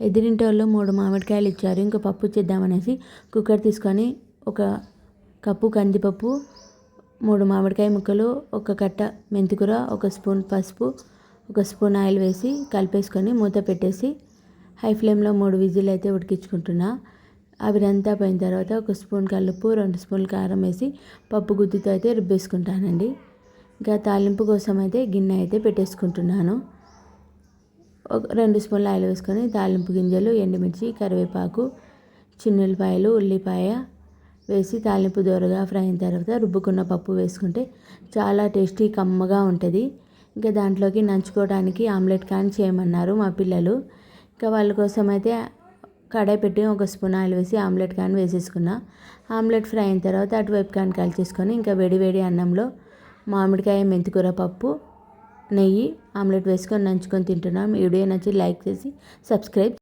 ఎదిరింటి వాళ్ళు మూడు మామిడికాయలు ఇచ్చారు. ఇంకా పప్పు చేద్దామనేసి కుక్కర్ తీసుకొని ఒక కప్పు కందిపప్పు మూడు మామిడికాయ ముక్కలు ఒక కట్ట మెంతికూర ఒక స్పూన్ పసుపు ఒక స్పూన్ ఆయిల్ వేసి కలిపేసుకొని మూత పెట్టేసి హై ఫ్లేమ్లో మూడు విజిల్ అయితే ఉడికించుకుంటున్నా. అవిరంతా పోయిన తర్వాత ఒక స్పూన్ కలుపు రెండు స్పూన్లు కారం వేసి పప్పు గుత్తితో అయితే రుబ్బేసుకుంటానండి. ఇంకా తాలింపు కోసం అయితే గిన్నె అయితే పెట్టేసుకుంటున్నాను. ఒక రెండు స్పూన్లు ఆయిల్ వేసుకొని తాలింపు గింజలు ఎండుమిర్చి కరివేపాకు చిన్నులపాయలు ఉల్లిపాయ వేసి తాలింపు దూరగా ఫ్రై అయిన తర్వాత రుబ్బుకున్న పప్పు వేసుకుంటే చాలా టేస్టీ కమ్మగా ఉంటుంది. ఇంకా దాంట్లోకి నంచుకోవడానికి ఆమ్లెట్ కానీ చేయమన్నారు మా పిల్లలు. ఇంకా వాళ్ళ కోసం అయితే కడాయి పెట్టి ఒక స్పూన్ ఆయిల్ వేసి ఆమ్లెట్ కానీ వేసేసుకున్నా. ఆమ్లెట్ ఫ్రై అయిన తర్వాత అటువైపు కానీ కలిసేసుకొని ఇంకా వేడి వేడి అన్నంలో మామిడికాయ మెంతికూర పప్పు నెయ్యి ఆమ్లెట్ వేసుకొని నంచుకొని తింటున్నాం. వీడియో నచ్చి లైక్ చేసి సబ్స్క్రైబ్